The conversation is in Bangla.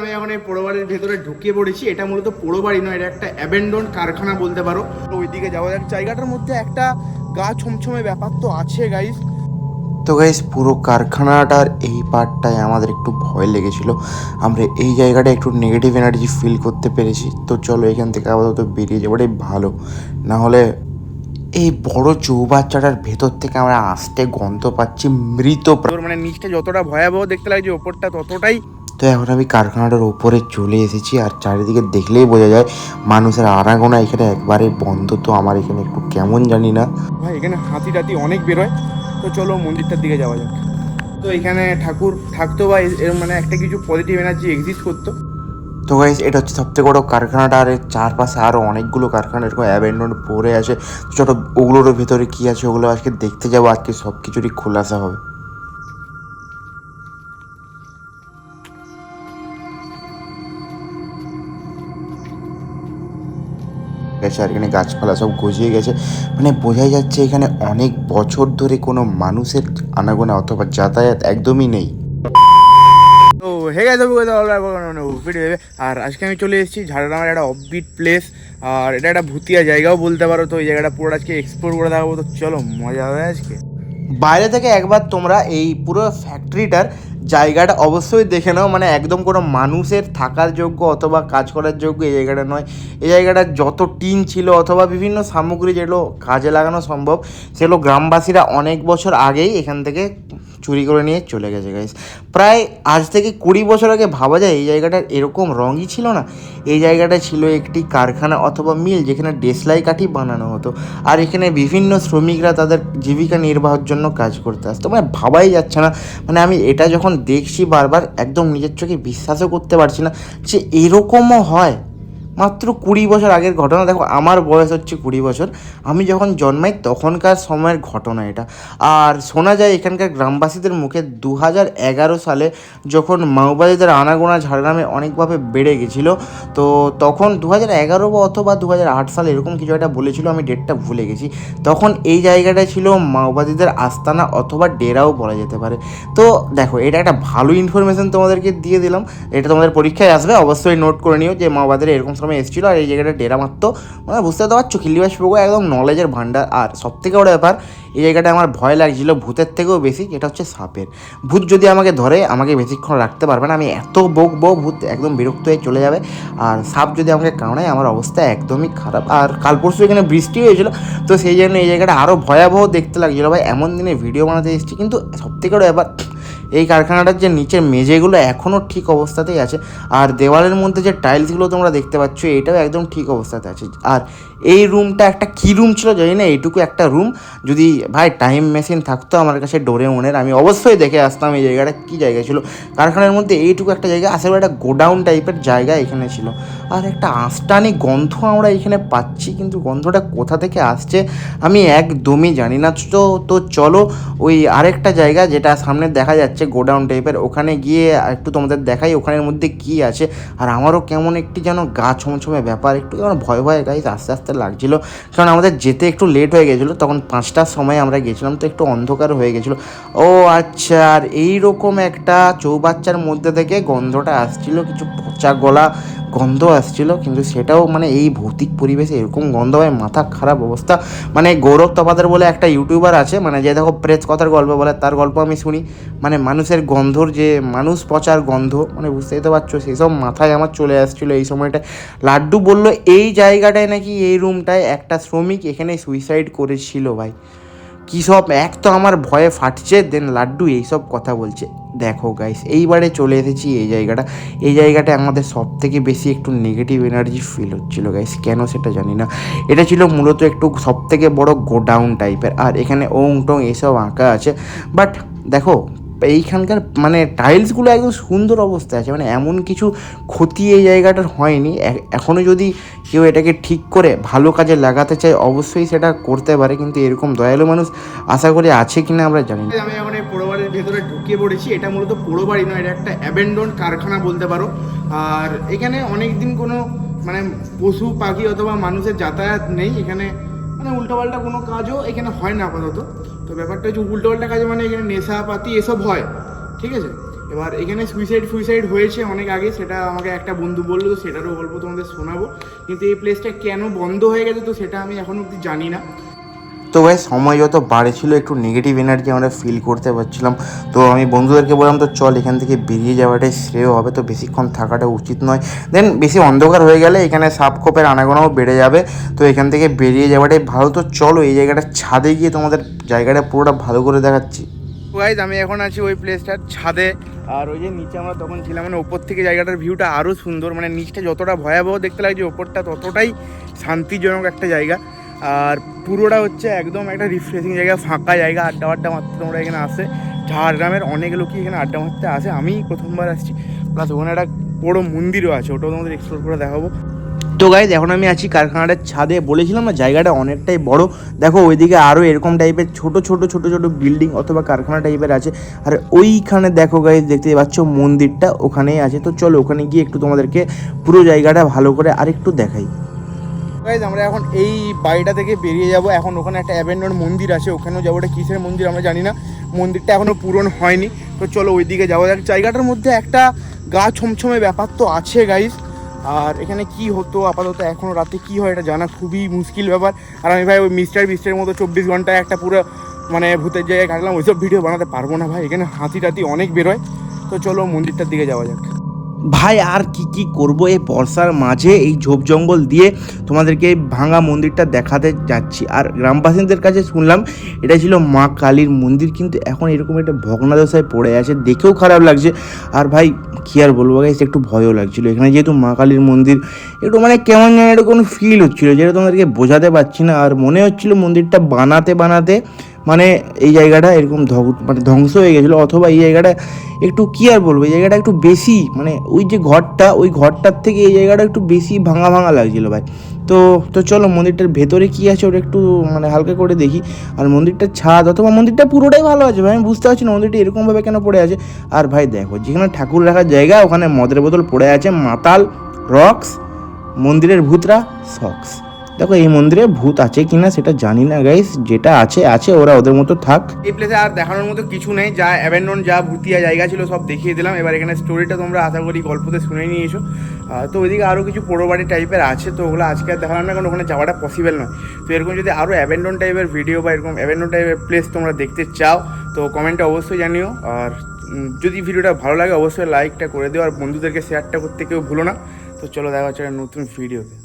আমি এখন এই পোড়ো বাড়ির ভেতরে ঢুকিয়ে পড়েছি। এটা মূলত পোড়ো বাড়ি নয় এটা একটা অ্যাবেন্ডন কারখানা বলতে পারো। তো ওইদিকে যাওয়া যাক। জায়গাটার মধ্যে একটা গা ছমছমে ব্যাপার তো আছে গাইস তো গাইস পুরো কারখানাটার এই পার্টটায় আমাদের একটু ভয় লেগেছিল। আমরা এই জায়গাটা একটু নেগেটিভ এনার্জি ফিল করতে পেরেছি। তো চলো এখান থেকে আপাতত বেরিয়ে যাবোটাই ভালো। না হলে এই বড় চৌবাচ্চাটার ভেতর থেকে আমরা আসতে গন্ধ পাচ্ছি মৃত। মানে নিচটা যতটা ভয়াবহ দেখতে লাগছে ওপরটা ততটাই তো এখন আমি কারখানাটার ওপরে চলে এসেছি আর চারিদিকে দেখলেই বোঝা যায় মানুষের আনাগোনা এখানে একবারে বন্ধ। তো আমার এখানে একটু কেমন জানি না। ভাই এখানে হাতি টাতি অনেক বেরোয় তো চলো মন্দিরটার দিকে যাওয়া যাক। তো এখানে ঠাকুর থাকতো বা এর মানে একটা কিছু পজিটিভ এনার্জি এক্সিস্ট করতো। তো গাইজ এটা হচ্ছে সবথেকে বড় কারখানাটা আর চারপাশে আরও অনেকগুলো কারখানা এরকম অ্যাবেন্ডন পড়ে আছে। ছোটো ওগুলোর ভেতরে কী আছে ওগুলো আজকে দেখতে যাব। আজকে সব কিছুরই খোলাসা হবে। গেছে আর এখানে গাছপালা সব গজিয়ে গেছে। মানে বোঝাই যাচ্ছে এখানে অনেক বছর ধরে কোনো মানুষের আনাগোনা অথবা যাতায়াত একদমই নেই। আর আজকে আমি চলে এসেছি ঝাড়গ্রামের একটা অফবিট প্লেস আর এটা একটা ভুতিয়া জায়গাও বলতে পারো। তো এই জায়গাটা পুরো আজকে এক্সপ্লোর করে দেখাবো। তো চলো মজা হবে আজকে। বাইরে থেকে একবার তোমরা এই পুরো ফ্যাক্টরিটার জায়গাটা অবশ্যই দেখে নাও মানে একদম কোনো মানুষের থাকার যোগ্য অথবা কাজ করার যোগ্য এই জায়গাটা নয়। এই জায়গাটা যত টিন ছিল অথবা বিভিন্ন সামগ্রী যেগুলো কাজে লাগানো সম্ভব, সেগুলো গ্রামবাসীরা অনেক বছর আগেই এখান থেকে চুরি করে নিয়ে চলে গেছে গাইস প্রায় আজ থেকে কুড়ি বছর আগে ভাবা যায়, এই জায়গাটার এরকম রঙই ছিল না। এই জায়গাটা ছিল একটি কারখানা অথবা মিল যেখানে ডেসলাই কাঠি বানানো হতো। আর এখানে বিভিন্ন শ্রমিকরা তাদের জীবিকা নির্বাহের জন্য কাজ করতে আসতো। মানে ভাবাই যাচ্ছে না। মানে আমি এটা যখন দেখছি বারবার, একদম নিজের চোখে বিশ্বাসও করতে পারছি না যে এরকমও হয়। মাত্র কুড়ি বছর আগের ঘটনা। দেখো, আমার বয়স হচ্ছে কুড়ি বছর। আমি যখন জন্মাই, তখনকার সময়ের ঘটনা এটা। আর শোনা যায়, এখানকার গ্রামবাসীদের মুখে দু হাজার এগারো সালে যখন মাওবাদীদের আনাগোনা ঝাড়গ্রামে অনেকভাবে বেড়ে গেছিল, তো তখন দু হাজার এগারো বা অথবা দু হাজার আট সালে এরকম কিছু একটা বলেছিল, আমি ডেটটা ভুলে গেছি। তখন এই জায়গাটা ছিল মাওবাদীদের আস্তানা অথবা ডেরাও বলা যেতে পারে। তো দেখো, এটা একটা ভালো ইনফরমেশন তোমাদেরকে দিয়ে দিলাম। এটা তোমাদের পরীক্ষায় আসবে, অবশ্যই নোট করে নিও যে মাওবাদীরা এরকম সময় এসেছিল আর এই জায়গাটা ডেরা মারতো মানে বুঝতে তো পারছ খিল্লিবাস পুকুর একদম নলেজের ভান্ডার আর সব থেকে বড় ব্যাপার, এই জায়গাটা আমার ভয় লাগছিল ভূতের থেকেও বেশি, যেটা হচ্ছে সাপের। ভূত যদি আমাকে ধরে, আমাকে বেশিক্ষণ রাখতে পারবে না। আমি এত বকবো, ভূত একদম বিরক্ত হয়ে চলে যাবে। আর সাপ যদি আমাকে কামড়ায়, আমার অবস্থা একদমই খারাপ। আর কাল পরশু এখানে বৃষ্টি হয়েছিল, তো সেই জন্য এই জায়গাটা আরও ভয়াবহ দেখতে লাগছিল। ভাই, এমন দিনে ভিডিও বানাতে এসেছি, কিন্তু সব থেকে বড় ব্যাপার এই কারখানাটার যে নিচের মেঝেগুলো এখনও ঠিক অবস্থাতেই আছে, আর দেওয়ালের মধ্যে যে টাইলসগুলো তোমরা দেখতে পাচ্ছ, এটাও একদম ঠিক অবস্থাতে আছে। আর এই রুমটা একটা কী রুম ছিল জানি না, এইটুকু একটা রুম যদি ভাই টাইম মেশিন থাকতো আমার কাছে ডোরে মনের আমি অবশ্যই দেখে আসতাম এই জায়গাটা কী জায়গা ছিল। কারখানার মধ্যে এইটুকু একটা জায়গা আসলে একটা গোডাউন টাইপের জায়গা এখানে ছিল। আর একটা আস্তানি গন্ধ আমরা এখানে পাচ্ছি, কিন্তু গন্ধটা কোথা থেকে আসছে আমি একদমই জানি না। তো তো চলো ওই আরেকটা জায়গা যেটা সামনে দেখা যাচ্ছে গোডাউন টাইপের ওখানে গিয়ে একটু তোমাদের দেখাই ওখানের মধ্যে কি আছে। আর আমারও কেমন একটি যেন গা ছমছমে ব্যাপার, একটু যেন ভয় ভয় গাইজ আস্তে আস্তে লাগছিল। কারণ আমাদের যেতে একটু লেট হয়ে গেছিল, তখন পাঁচটার সময় আমরা গেছিলাম, তো একটু অন্ধকার হয়ে গেছিল। ও আচ্ছা আর এইরকম একটা চৌবাচ্চার মধ্যে থেকে গন্ধটা আসছিল, কিছু পচা গলা গন্ধ আসছিল, কিন্তু সেটাও মানে এই ভৌতিক পরিবেশে এরকম গন্ধ হয়, মাথা খারাপ অবস্থা। মানে গৌরব তপাদার বলে একটা ইউটিউবার আছে মানে যে দেখো প্রেস কথার গল্প বলে, তার গল্প আমি শুনি। মানে মানুষের গন্ধর যে মানুষ পচার গন্ধ মানে বুঝতেই তো পারছ, সেসব মাথায় আমার চলে আসছিল এই সময়টা লাড্ডু বলল, এই জায়গাটায় নাকি এই রুমটায় একটা শ্রমিক এখানে সুইসাইড করেছিল ভাই। কী সব, এক তো আমার ভয়ে ফাটছে দেন লাড্ডু এইসব কথা বলছে। দেখো গাইস এইবারে চলে এসেছি এই জায়গাটা। এই জায়গাটায় আমাদের সব থেকে বেশি একটু নেগেটিভ এনার্জি ফিল হচ্ছিল গাইস কেন সেটা জানি না। এটা ছিল মূলত একটু সব থেকে বড়ো গোডাউন টাইপের আর এখানে ওং টোং এইসব আঁকা আছে। বাট দেখো এইখানকার মানে টাইলসগুলো একদম সুন্দর অবস্থায় আছে মানে এমন কিছু ক্ষতি এই জায়গাটার হয়নি। এখনও যদি কেউ এটাকে ঠিক করে ভালো কাজে লাগাতে চায়, অবশ্যই সেটা করতে পারে, কিন্তু এরকম দয়ালু মানুষ আশা করি আছে কিনা আমরা জানি আমি এখন এই পোড়ো বাড়ির ভেতরে ঢুকিয়ে পড়েছি, এটা মূলত পোড়ো বাড়ি নয়, এটা একটা অ্যাবেন্ডন কারখানা বলতে পারো। আর এখানে অনেক দিন কোনো মানে পশু, পাখি অথবা মানুষের যাতায়াত নেই, এখানে মানে উল্টোপাল্টা কোনো কাজও এখানে হয় না আপাতত। তো ব্যাপারটা হচ্ছে উল্টোপাল্টা কাজে মানে এখানে নেশাপাতি এসব হয়, ঠিক আছে? এবার এখানে সুইসাইড ফুইসাইড হয়েছে অনেক আগে, সেটা আমাকে একটা বন্ধু বলল তো সেটারও গল্প তোমাদের শোনাবো। কিন্তু এই প্লেসটা কেন বন্ধ হয়ে গেছে তো সেটা আমি এখন অব্দি জানি না। তো ভাই, সময় যত বাড়েছিল, একটু নেগেটিভ এনার্জি আমরা ফিল করতে পারছিলাম। তো আমি বন্ধুদেরকে বললাম, তো চল এখান থেকে বেরিয়ে যাওয়াটাই শ্রেয় হবে। তো বেশিক্ষণ থাকাটা উচিত নয়। দেন বেশি অন্ধকার হয়ে গেলে এখানে সাপখোপের আনাগোনাও বেড়ে যাবে। তো এখান থেকে বেরিয়ে যাওয়াটাই ভালো। তো চলো এই জায়গাটা ছাদে গিয়ে তোমাদের জায়গাটা পুরোটা ভালো করে দেখাচ্ছি। গাইজ আমি এখন আছি ওই প্লেসটার ছাদে। আর ওই যে নিচে আমরা তখন ছিলাম মানে ওপর থেকে জায়গাটার ভিউটা আরও সুন্দর। মানে নিচটা যতটা ভয়াবহ দেখতে লাগছে, ওপরটা ততটাই শান্তিজনক একটা জায়গা। আর পুরোটা হচ্ছে একদম একটা রিফ্রেশিং জায়গা, ফাঁকা জায়গা আড্ডা আড্ডা মারতে তোমরা এখানে আসে। ঝাড়গ্রামের অনেক লোকই এখানে আড্ডা মারতে আসে। আমি প্রথমবার আসছি। প্লাস ওখানে একটা বড় মন্দিরও আছে, ওটাও তোমাদের এক্সপ্লোর করে দেখাবো। তো গাইজ এখন আমি আছি কারখানাটার ছাদে। বলেছিলাম না, জায়গাটা অনেকটাই বড়। দেখো, ওইদিকে আরও এরকম টাইপের ছোট ছোট ছোট ছোট বিল্ডিং অথবা কারখানা টাইপের আছে। আর ওইখানে দেখো গাইজ দেখতে পাচ্ছ মন্দিরটা, ওখানেই আছে। তো চলো, ওখানে গিয়ে একটু তোমাদেরকে পুরো জায়গাটা ভালো করে আরেকটু দেখাই। গাইজ আমরা এখন এই বাড়িটা থেকে বেরিয়ে যাব। এখন ওখানে একটা অ্যাবেন্ডন মন্দির আছে, ওখানেও যাব। ওটা কিসের মন্দির আমরা জানি না। মন্দিরটা এখনও পূরণ হয়নি। তো চলো ওই দিকে যাওয়া যাক। জায়গাটার মধ্যে একটা গা ছমছমে ব্যাপার তো আছে গাইজ আর এখানে কি হতো আপাতত এখনও রাতে কি হয় এটা জানা খুবই মুশকিল ব্যাপার। আর আমি ভাই ওই মিস্টার বিস্টের মতো চব্বিশ ঘন্টায় একটা পুরো মানে ভূতের জায়গায় কাটলাম, ওইসব ভিডিও বানাতে পারব না ভাই। এখানে হাতি টাতি অনেক বেরোয়। তো চলো মন্দিরটার দিকে যাওয়া যাক। ভাই, আর কি কি করব? এই বর্ষার মাঝে এই ঝোপ জঙ্গল দিয়ে তোমাদেরকে ভাঙা মন্দিরটা দেখাতে যাচ্ছি। আর গ্রামবাসীদের কাছে শুনলাম এটা ছিল মা কালীর মন্দির, কিন্তু এখন এরকম একটা ভগ্নাদশায় পড়ে আছে, দেখেও খারাপ লাগছে। আর ভাই, কী আর বলব গাইস একটু ভয়ও লাগছিল। এখানে যেহেতু মা কালীর মন্দির, একটু মানে কেমন যেন কোনো ফিল হচ্ছিল, যেটা তোমাদেরকে বোঝাতে পারছি না। আর মনে হচ্ছিল মন্দিরটা বানাতে বানাতে মানে এই জায়গাটা এরকম মানে ধ্বংস হয়ে গেছিল, অথবা এই জায়গাটা একটু কী আর বলব, এই জায়গাটা একটু বেশি মানে ওই যে ঘরটা, ওই ঘরটার থেকে এই জায়গাটা একটু বেশি ভাঙা ভাঙা লাগছিল ভাই। তো তো চলো মন্দিরটার ভেতরে কী আছে ওটা একটু মানে হালকা করে দেখি। আর মন্দিরটার ছাদ, অথবা মন্দিরটা পুরোটাই ভালো আছে ভাই, আমি বুঝতে পারছি না মন্দিরটা এরকমভাবে কেন পড়ে আছে। আর ভাই দেখো, যেখানে ঠাকুর রাখার জায়গা, ওখানে মদের বোতল পড়ে আছে, মাতাল, রক্স, মন্দিরের ভূতরা, সক্স। দেখো, এই মন্দিরে ভূত আছে কিনা সেটা জানি না গাইস যেটা আছে আছে, ওরা ওদের মতো থাক। এই প্লেসে আর দেখানোর মতো কিছু নেই, যা অ্যাবেন্ডন যা ভুতিয়া জায়গা ছিল, সব দেখিয়ে দিলাম। এবার এখানে স্টোরিটা তোমরা আশা করি গল্পতে শুনে নিয়েছো তো ওইদিকে আরও কিছু পোড়ো বাড়ি টাইপের আছে, তো ওগুলো আজকে আর দেখালাম না, কারণ ওখানে যাওয়াটা পসিবল নয়। তো এরকম যদি আরও অ্যাবেন্ডন টাইপের ভিডিও বা এরকম অ্যাবেন্ডন টাইপের প্লেস তোমরা দেখতে চাও, তো কমেন্টে অবশ্যই জানিও। আর যদি ভিডিওটা ভালো লাগে, অবশ্যই লাইকটা করে দিও, আর বন্ধুদেরকে শেয়ারটা করতে কেউ ভুলো না। তো চলো দেখা হচ্ছে একটা নতুন ভিডিওতে